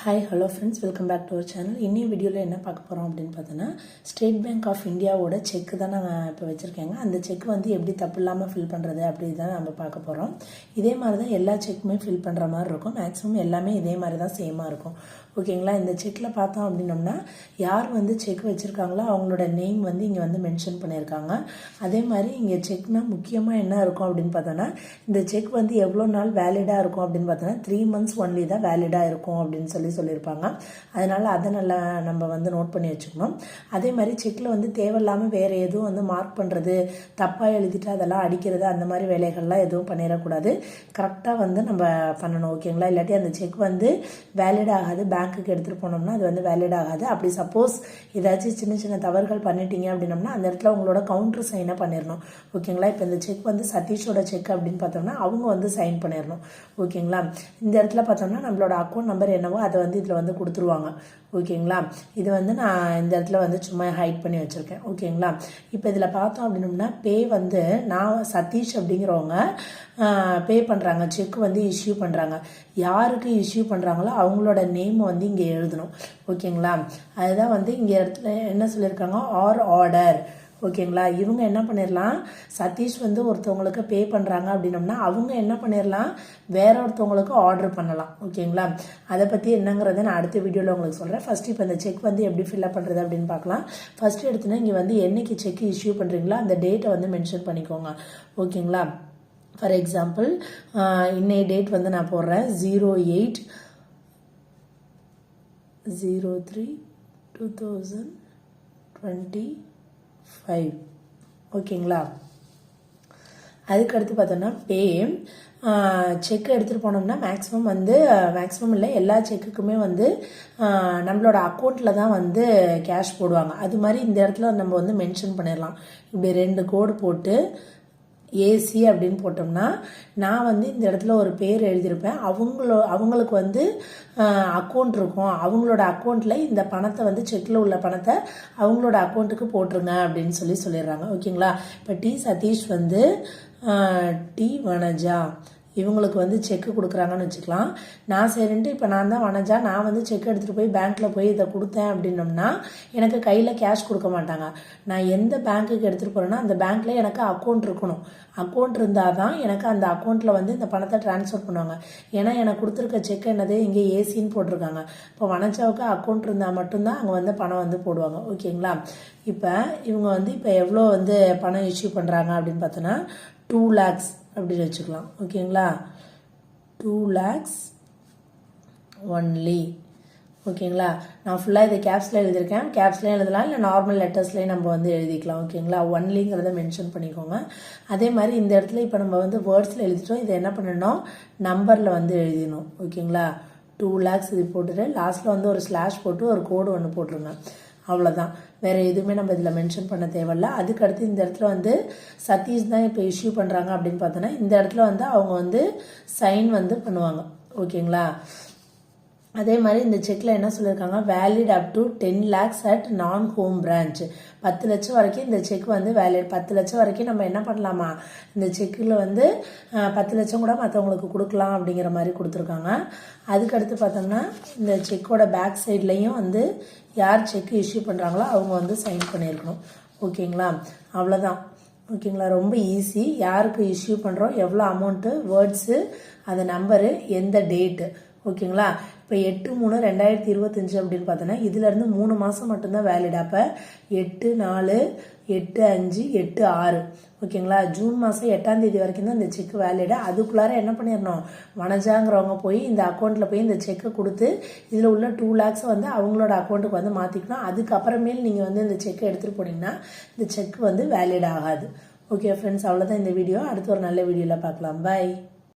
Hi hello friends welcome back to our channel இன்னி வீடியோவில் என்ன பார்க்க போகிறோம் அப்படின்னு பார்த்தோன்னா ஸ்டேட் பேங்க் ஆஃப் இந்தியாவோட செக் தான் நான் இப்போ வச்சுருக்கேங்க. அந்த செக் வந்து எப்படி தப்பு இல்லாமல் ஃபில் பண்ணுறது அப்படி தான் நம்ம பார்க்க போகிறோம் இதே மாதிரி தான் எல்லா செக்குமே ஃபில் பண்ணுற மாதிரி இருக்கும். மேக்ஸிமம் எல்லாமே இதே மாதிரி தான் சேமாக இருக்கும். ஓகேங்களா இந்த செக்கில் பார்த்தோம் அப்படின்னோம்னா யார் வந்து செக் வச்சுருக்காங்களோ அவங்களோட நேம் வந்து இங்கே வந்து மென்ஷன் பண்ணியிருக்காங்க. அதே மாதிரி இங்கே செக்னால் முக்கியமாக என்ன இருக்கும் அப்படின்னு பார்த்தோன்னா இந்த செக் வந்து எவ்வளோ நாள் வேலிடாக இருக்கும் அப்படின்னு பார்த்தோன்னா த்ரீ மந்த்ஸ் ஒன்லி தான் வேலிடாக இருக்கும் அப்படின்னு சொல்லி சொல்லியிருப்பாங்க. அதனால் அதை நல்லா நம்ம வந்து நோட் பண்ணி வச்சுக்கணும். அதே மாதிரி செக்கில் வந்து தேவையில்லாமல் வேறு எதுவும் வந்து மார்க் பண்ணுறது தப்பாக எழுதிட்டு அதெல்லாம் அடிக்கிறது அந்த மாதிரி வேலைகள்லாம் எதுவும் பண்ணிடக்கூடாது. கரெக்டாக வந்து நம்ம பண்ணணும் ஓகேங்களா இல்லாட்டி அந்த செக் வந்து வேலிட் ஆகாது பேங்க்குக்கு எடுத்துகிட்டு போனோம்னா அது வந்து வேலிட் ஆகாது. அப்படி சப்போஸ் ஏதாச்சும் சின்ன சின்ன தவறுகள் பண்ணிட்டீங்க அப்படின்னம்னா அந்த இடத்துல உங்களோட கவுண்டர் சைனை பண்ணிடணும். ஓகேங்களா இப்போ இந்த செக் வந்து சதீஷோட செக் அப்படின்னு பார்த்தோம்னா அவங்க வந்து சைன் பண்ணிடணும். ஓகேங்களா இந்த இடத்துல பார்த்தோம்னா நம்மளோட அக்கௌண்ட் நம்பர் என்னவோ அதை அதை வந்து இதில் வந்து கொடுத்துருவாங்க. ஓகேங்களா? இது வந்து நான் இந்த இடத்துல வந்து சும்மா ஹைட் பண்ணி வச்சுருக்கேன். ஓகேங்களா? இப்போ இதில் பார்த்தோம் அப்படின்னோம்னா பே வந்து நான் சதீஷ் அப்படிங்கிறவங்க பே பண்ணுறாங்க செக் வந்து இஷ்யூ பண்ணுறாங்க யாருக்கு இஷ்யூ பண்ணுறாங்களோ அவங்களோட நேம் வந்து இங்கே எழுதணும். ஓகேங்களா? அதுதான் வந்து இங்கே இடத்துல என்ன சொல்லியிருக்காங்க? ஆர் ஆர்டர் ஓகேங்களா? இவங்க என்ன பண்ணிடலாம் சதீஷ் வந்து ஒருத்தவங்களுக்கு பே பண்ணுறாங்க அப்படின்னம்னா அவங்க என்ன பண்ணிடலாம் வேற ஒருத்தவங்களுக்கு ஆர்டர் பண்ணலாம். ஓகேங்களா? அதை பற்றி என்னங்கிறத நான் அடுத்த வீடியோவில் உங்களுக்கு சொல்கிறேன் ஃபஸ்ட்டு இப்போ இந்த செக் வந்து எப்படி ஃபில்அப் பண்ணுறது அப்படின்னு பார்க்கலாம். ஃபஸ்ட்டு எடுத்துனா இங்கே வந்து என்னைக்கு செக் இஷ்யூ பண்ணுறீங்களோ அந்த டேட்டை வந்து மென்ஷன் பண்ணிக்கோங்க. ஓகேங்களா? ஃபார் எக்ஸாம்பிள் இன்னைய டேட் வந்து நான் போடுறேன். Zero eight zero three two thousand twenty five ஓகேங்களா அதுக்கடுத்து பார்த்தோன்னா பே செக் எடுத்துகிட்டு போனோம்னா மேக்ஸிமம் வந்து மேக்ஸிமம் இல்லை எல்லா செக்குக்குமே வந்து நம்மளோட அக்கௌண்ட்டில் தான் வந்து கேஷ் போடுவாங்க. அது மாதிரி இந்த இடத்துல நம்ம வந்து மென்ஷன் பண்ணிடலாம் இப்படி ரெண்டு கோடு போட்டு ஏசி அப்படின்னு போட்டோம்னா நான் வந்து இந்த இடத்துல ஒரு பேர் எழுதியிருப்பேன். அவங்களோ அவங்களுக்கு வந்து அக்கௌண்ட் இருக்கும். அவங்களோட அக்கௌண்ட்டில் இந்த பணத்தை வந்து செக்கில் உள்ள பணத்தை அவங்களோட அக்கௌண்ட்டுக்கு போட்டுருங்க அப்படின்னு சொல்லி சொல்லிடுறாங்க. ஓகேங்களா? இப்போ டி சதீஷ் வந்து டி வனஜா. இவங்களுக்கு வந்து செக்கு கொடுக்குறாங்கன்னு வச்சுக்கலாம். நான் சரின்ட்டு இப்போ நான் தான் வனஜா நான் வந்து செக் எடுத்துகிட்டு போய் பேங்க்கில் போய் இதை கொடுத்தேன் அப்படின்னோம்னா எனக்கு கையில் கேஷ் கொடுக்க மாட்டாங்க. நான் எந்த பேங்க்குக்கு எடுத்துகிட்டு போகிறேன்னா அந்த பேங்க்கில் எனக்கு அக்கௌண்ட் இருக்கணும். அக்கௌண்ட் இருந்தால் தான் எனக்கு அந்த அக்கௌண்ட்டில் வந்து இந்த பணத்தை ட்ரான்ஸ்ஃபர் பண்ணுவாங்க. ஏன்னா எனக்கு கொடுத்துருக்க செக் என்னது? இங்கே ஏசின்னு போட்டிருக்காங்க. இப்போ வனஜாவுக்கு அக்கௌண்ட் இருந்தால் மட்டும்தான் அங்கே வந்து பணம் வந்து போடுவாங்க. ஓகேங்களா இப்போ இவங்க வந்து இப்போ எவ்வளோ வந்து பணம் இஷ்யூ பண்ணுறாங்க அப்படின்னு பார்த்தோன்னா டூ லேக்ஸ் அப்படின்னு வச்சுக்கலாம். ஓகேங்களா? டூ லேக்ஸ் ஒன்லி ஓகேங்களா? நான் ஃபுல்லாக இதை கேப்ஸில் எழுதியிருக்கேன். கேப்ஸ்லேயும் எழுதலாம் இல்லை நார்மல் லெட்டர்ஸ்லேயும் நம்ம வந்து எழுதிக்கலாம். ஓகேங்களா? ஒன்லிங்கிறத மென்ஷன் பண்ணிக்கோங்க. அதே மாதிரி இந்த இடத்துல இப்போ நம்ம வந்து வேர்ட்ஸில் எழுதிட்டோம். இதை என்ன பண்ணணும் நம்பரில் வந்து எழுதிடணும். ஓகேங்களா? டூ லேக்ஸ் இது போட்டுட்டு லாஸ்ட்டில் வந்து ஒரு ஸ்லாஷ் போட்டு ஒரு கோடு ஒன்று போட்டுருங்க. அவ்வளோதான் வேறு எதுவுமே நம்ம இதில் மென்ஷன் பண்ண தேவையில்ல. அதுக்கடுத்து இந்த இடத்துல வந்து சதீஷ் தான் இப்போ இஷ்யூ பண்ணுறாங்க அப்படின்னு பார்த்தோன்னா இந்த இடத்துல வந்து அவங்க வந்து சைன் வந்து பண்ணுவாங்க. ஓகேங்களா அதே மாதிரி இந்த செக்கில் என்ன சொல்லியிருக்காங்க valid up to ten lakhs at non home branch பத்து லட்சம் வரைக்கும் இந்த செக் வந்து வேலிட் பத்து லட்சம் வரைக்கும் நம்ம என்ன பண்ணலாமா? இந்த செக்கில் வந்து பத்து லட்சம் கூட மற்றவங்களுக்கு கொடுக்கலாம் அப்படிங்கிற மாதிரி கொடுத்துருக்காங்க. அதுக்கடுத்து பார்த்தோம்னா இந்த செக்கோட பேக் சைட்லேயும் வந்து யார் செக் இஷ்யூ பண்ணுறாங்களோ அவங்க வந்து சைன் பண்ணியிருக்கணும். ஓகேங்களா? அவ்வளோதான் ஓகேங்களா? ரொம்ப ஈஸி யாருக்கு இஷ்யூ பண்ணுறோம் எவ்வளோ அமௌண்ட்டு வேர்ட்ஸு அந்த நம்பரு எந்த டேட்டு ஓகேங்களா? இப்போ எட்டு மூணு ரெண்டாயிரத்தி இருபத்தஞ்சு அப்படின்னு பார்த்தோன்னா இதுலேருந்து மூணு மாதம் மட்டும்தான் வேலிட் அப்போ எட்டு நாலு எட்டு அஞ்சு எட்டு ஆறு. ஓகேங்களா? ஜூன் மாதம் எட்டாம் தேதி வரைக்கும் தான் இந்த செக் வேலிடு அதுக்குள்ளார என்ன பண்ணிடணும்? வனஜாங்கிறவங்க போய் இந்த அக்கௌண்ட்டில் போய் இந்த செக்கை கொடுத்து இதில் உள்ள டூ லேக்ஸை வந்து அவங்களோட அக்கௌண்ட்டுக்கு வந்து மாற்றிக்கணும் அதுக்கப்புறமேல் நீங்கள் வந்து இந்த செக்கை எடுத்துகிட்டு போனீங்கன்னா இந்த செக் வந்து வேலிட் ஆகாது. ஓகே ஃப்ரெண்ட்ஸ் அவ்வளோதான் இந்த வீடியோ அடுத்து ஒரு நல்ல வீடியோவில் பார்க்கலாம். பாய்